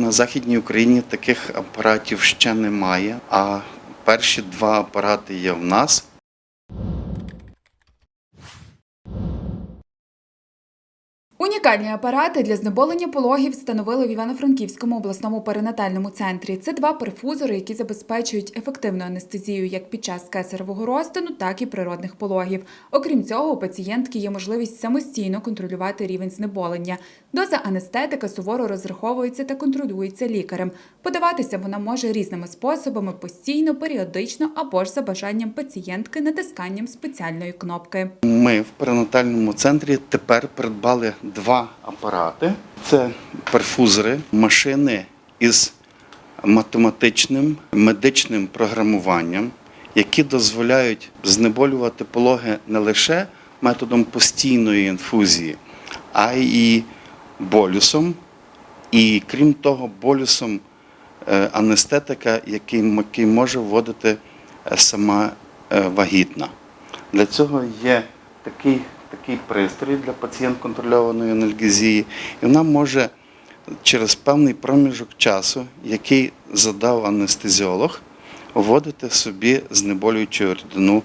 На Західній Україні таких апаратів ще немає, а перші два апарати є в нас. Унікальні апарати для знеболення пологів встановили в Івано-Франківському обласному перинатальному центрі. Це два перфузори, які забезпечують ефективну анестезію як під час кесаревого розтину, так і природних пологів. Окрім цього, у пацієнтки є можливість самостійно контролювати рівень знеболення. Доза анестетика суворо розраховується та контролюється лікарем. Подаватися вона може різними способами постійно, періодично або ж за бажанням пацієнтки натисканням спеціальної кнопки. Ми в перинатальному центрі тепер придбали два апарати: це перфузори, машини із математичним медичним програмуванням, які дозволяють знеболювати пологи не лише методом постійної інфузії, а й болюсом. І крім того, болюсом е, анестетика, який, який може вводити е, сама е, вагітна. Для цього є такий, такий пристрій для пацієнт контрольованої анальгезії, і вона може через певний проміжок часу, який задав анестезіолог, вводити собі знеболюючу рідину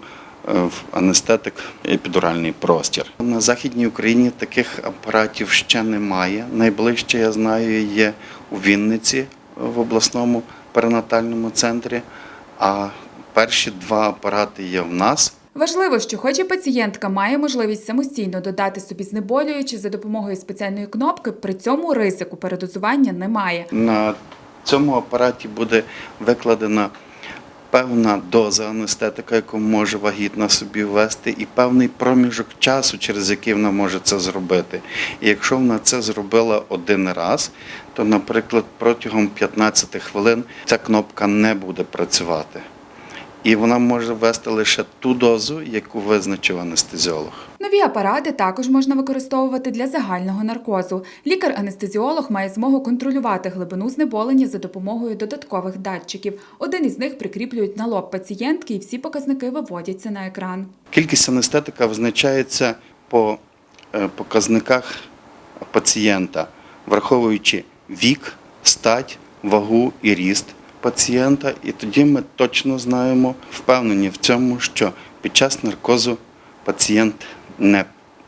е, в анестетик епідуральний простір. На Західній Україні таких апаратів ще немає. Найближче, я знаю, є у Вінниці в обласному перинатальному центрі, а перші два апарати є в нас. Важливо, що хоч і пацієнтка має можливість самостійно додати собі знеболюючи за допомогою спеціальної кнопки, при цьому ризику передозування немає. На цьому апараті буде викладена певна доза анестетика, яку може вагітна собі ввести, і певний проміжок часу, через який вона може це зробити. І якщо вона це зробила один раз, то, наприклад, протягом 15 хвилин ця кнопка не буде працювати. І вона може ввести лише ту дозу, яку визначив анестезіолог. Нові апарати також можна використовувати для загального наркозу. Лікар-анестезіолог має змогу контролювати глибину знеболення за допомогою додаткових датчиків. Один із них прикріплюють на лоб пацієнтки, і всі показники виводяться на екран. Кількість анестетика визначається по е, показниках пацієнта, враховуючи вік, стать, вагу і ріст пацієнта. І тоді ми точно знаємо, впевнені в цьому, що під час наркозу пацієнт не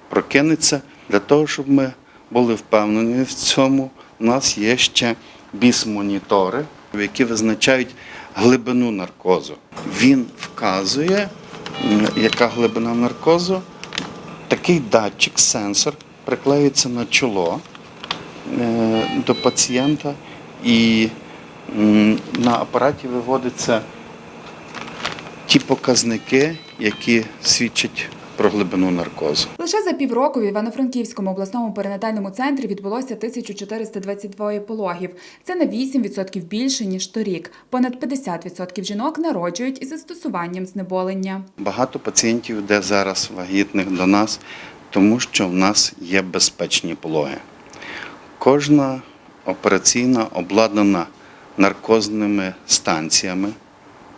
прокинеться. Для того, щоб ми були впевнені в цьому, у нас є ще біс-монітори, які визначають глибину наркозу. Він вказує, яка глибина наркозу. Такий датчик, сенсор приклеюється на чоло е, до пацієнта, і на апараті виводяться ті показники, які свідчать про глибину наркозу. Лише за півроку в Івано-Франківському обласному перинатальному центрі відбулося 1422 пологів. Це на 8% більше ніж торік. Понад 50% жінок народжують із застосуванням знеболення. Багато пацієнтів йде зараз вагітних до нас, тому що в нас є безпечні пологи. Кожна операційна обладнана наркозними станціями,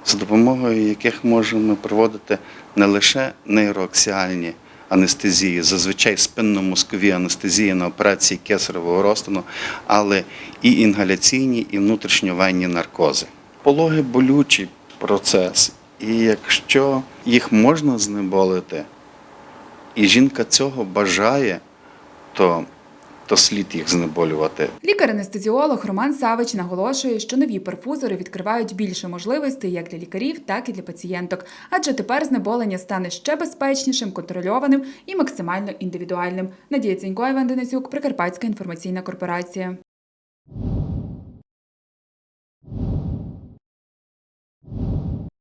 за допомогою яких можемо проводити не лише нейроаксіальні анестезії, зазвичай спинномозкові анестезії на операції кесаревого розтину, але і інгаляційні, і внутрішньовенні наркози. Пологи болючий процес, і якщо їх можна знеболити, і жінка цього бажає, то, то слід їх знеболювати. Лікар-анестезіолог Роман Савич наголошує, що нові перфузори відкривають більше можливостей як для лікарів, так і для пацієнток. Адже тепер знеболення стане ще безпечнішим, контрольованим і максимально індивідуальним. Надія Цінько, Іван Денисюк, Прикарпатська інформаційна корпорація.